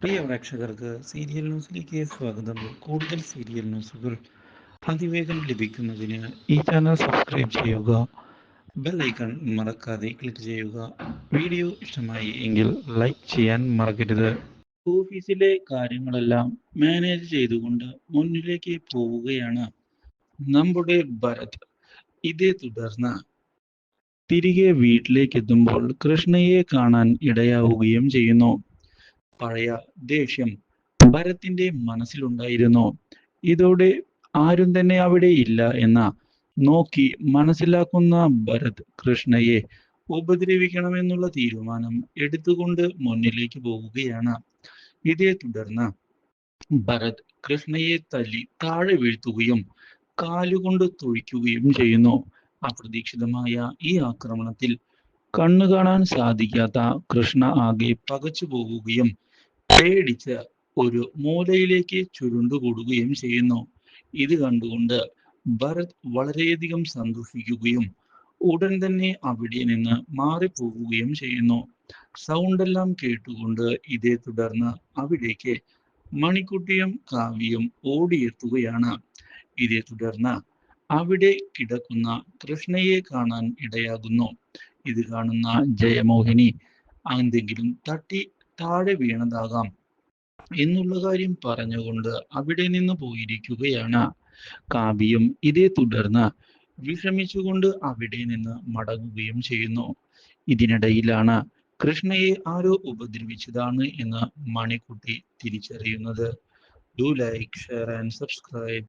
പ്രിയ പ്രേക്ഷകർക്ക് സീരിയൽ ന്യൂസിലേക്ക് സ്വാഗതം. കൂടുതൽ സീരിയൽ ന്യൂസുകൾ അതിവേഗം ലഭിക്കുന്നതിന് ഈ ചാനൽ സബ്സ്ക്രൈബ് ചെയ്യുക ബെൽ ഐക്കൺ മറക്കാതെ ക്ലിക്ക് ചെയ്യുക. വീഡിയോ ഇഷ്ടമായി എങ്കിൽ ലൈക്ക് ചെയ്യാൻ മറക്കരുത്. ഓഫീസിലെ കാര്യങ്ങളെല്ലാം മാനേജ് ചെയ്തുകൊണ്ട് മുന്നിലേക്ക് പോവുകയാണ് നമ്മുടെ ഭരത്. ഇതേ തുടർന്ന് തിരികെ വീട്ടിലേക്ക് എത്തുമ്പോൾ കൃഷ്ണയെ കാണാൻ ഇടയാവുകയും ചെയ്യുന്നു. പഴയ ദേഷ്യം ഭരത്തിന്റെ മനസ്സിലുണ്ടായിരുന്നു? ഇതോടെ ആരും തന്നെ അവിടെ ഇല്ല എന്ന. നോക്കി മനസ്സിലാക്കുന്ന ഭരത് കൃഷ്ണയെ ഉപദ്രവിക്കണമെന്നുള്ള തീരുമാനം എടുത്തുകൊണ്ട് മുന്നിലേക്ക് പോവുകയാണ് ഇതേ തുടർന്ന് ഭരത് കൃഷ്ണയെ തല്ലി താഴെ വീഴ്ത്തുകയും കാലുകൊണ്ട് തൊഴിക്കുകയും ചെയ്യുന്നു. അപ്രതീക്ഷിതമായ ഈ ആക്രമണത്തിൽ കണ്ണു കാണാൻ സാധിക്കാത്ത കൃഷ്ണ ആകെ പകച്ചു പോവുകയും പേടിച്ച് ഒരു മൂലയിലേക്ക് ചുരുണ്ടുകൂടുകയും ചെയ്യുന്നു. ഇത് കണ്ടുകൊണ്ട് ഭരത് വളരെയധികം സന്തോഷിക്കുകയും ഉടൻ തന്നെ അവിടെ നിന്ന് മാറിപ്പോവുകയും ചെയ്യുന്നു. സൗണ്ട് എല്ലാം കേട്ടുകൊണ്ട് ഇതേ തുടർന്ന് അവിടേക്ക് മണിക്കുട്ടിയും കാവ്യയും ഓടിയെത്തുകയാണ്. ഇതേ തുടർന്ന് അവിടെ കിടക്കുന്ന കൃഷ്ണയെ കാണാൻ ഇടയാകുന്നു. ഇത് കാണുന്ന ജയമോഹിനി എന്തെങ്കിലും തട്ടി താഴെ വീണതാകാം എന്നുള്ള കാര്യം പറഞ്ഞുകൊണ്ട് അവിടെ നിന്ന് പോയിരിക്കുകയാണ് കാവ്യം. ഇതേ തുടർന്ന് വിഷമിച്ചുകൊണ്ട് അവിടെ നിന്ന് മടങ്ങുകയും ചെയ്യുന്നു. ഇതിനിടയിലാണ് കൃഷ്ണയെ ആരോ ഉപദ്രവിച്ചതാണ് എന്ന് മണിക്കുട്ടി തിരിച്ചറിയുന്നത്. Do like share and subscribe